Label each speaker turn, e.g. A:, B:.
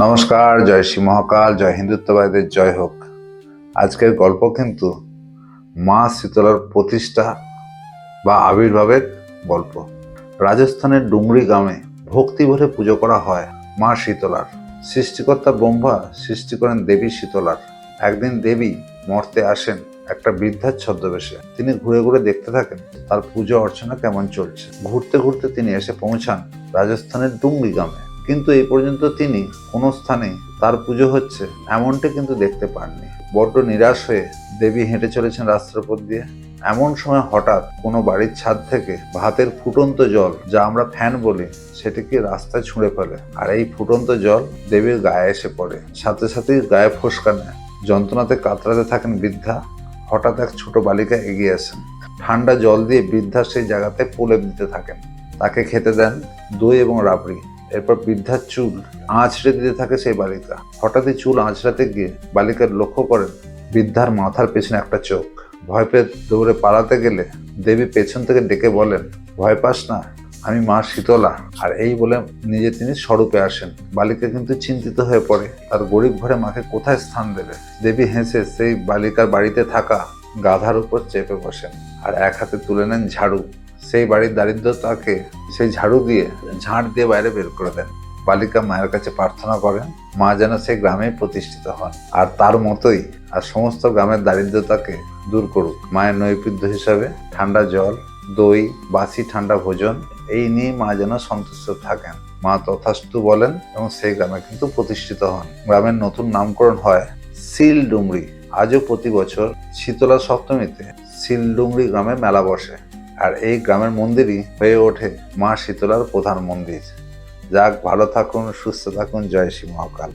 A: নমস্কার, জয় শ্রী মহাকাল, জয় হিন্দুত্ববাদীদের, জয় হোক। আজকের গল্প কিন্তু মা শীতলার প্রতিষ্ঠা বা আবির্ভাবের গল্প। রাজস্থানের ডুমরি গ্রামে ভক্তি ভরে পুজো করা হয় মা শীতলার। সৃষ্টিকর্তা ব্রহ্মা সৃষ্টি করেন দেবী শীতলার। একদিন দেবী মর্তে আসেন একটা বৃদ্ধার ছদ্মবেশে। তিনি ঘুরে ঘুরে দেখতে থাকেন তার পুজো অর্চনা কেমন চলছে। ঘুরতে ঘুরতে তিনি এসে পৌঁছান রাজস্থানের ডুমরি গ্রামে। কিন্তু এই পর্যন্ত তিনি কোনো স্থানে তার পুজো হচ্ছে এমনটা কিন্তু দেখতে পাননি। বড্ড নিরাশ হয়ে দেবী হেঁটে চলেছেন রাস্তার উপর দিয়ে। এমন সময় হঠাৎ কোনো বাড়ির ছাদ থেকে ভাতের ফুটন্ত জল, যা আমরা ফ্যান বলি, সেটিকে রাস্তায় ছুঁড়ে ফেলে। আর এই ফুটন্ত জল দেবীর গায়ে এসে পড়ে। সাথে সাথেই গায়ে ফোসকা নেয়। যন্ত্রণাতে কাতরাতে থাকেন বৃদ্ধা। হঠাৎ এক ছোট বালিকা এগিয়ে আসেন। ঠান্ডা জল দিয়ে বৃদ্ধা সেই জায়গাতে প্রলেপ দিতে থাকেন। তাকে খেতে দেন দই এবং রাবড়ি। এরপর বৃদ্ধার চুল আঁচড়ে দিতে থাকে সেই বালিকা। হঠাৎই চুল আঁচড়াতে গিয়ে বালিকার লক্ষ্য করেন বৃদ্ধার মাথার পেছনে একটা চোখ। ভয় পেয়ে দৌড়ে পালাতে গেলে দেবী পেছন থেকে ডেকে বলেন, ভয় পাস না, আমি মা শীতলা। আর এই বলে নিজে তিনি স্বরূপে আসেন। বালিকা কিন্তু চিন্তিত হয়ে পড়ে। তার গরিব ঘরে মাকে কোথায় স্থান দেবে? দেবী হেসে সেই বালিকার বাড়িতে থাকা গাধার উপর চেপে বসেন। আর এক হাতে তুলে নেন ঝাড়ু। সেই বাড়ির দারিদ্রতাকে সেই ঝাড়ু দিয়ে, ঝাঁট দিয়ে বাইরে বের করে দেন। বালিকা মায়ের কাছে প্রার্থনা করেন, মা যেন সেই গ্রামেই প্রতিষ্ঠিত হন। আর তার মতোই, আর সমস্ত গ্রামের দারিদ্রতাকে দূর করুক। মায়ের নৈবেদ্য হিসাবে ঠান্ডা জল, দই, বাসি ঠান্ডা ভোজন, এই নিয়ে মা যেন সন্তুষ্ট থাকেন। মা তথাস্তু বলেন, এবং সেই গ্রামে কিন্তু প্রতিষ্ঠিত হন। গ্রামের নতুন নামকরণ হয় সিল ডুমরি। আজও প্রতি বছর শীতলা সপ্তমীতে সিলডুমরি গ্রামে মেলা বসে। আর এই গ্রামের মন্দিরই হয়ে ওঠে মা শীতলার প্রধান মন্দির। যাক, ভালো থাকুন, সুস্থ থাকুন, জয় শ্রী মহাকাল।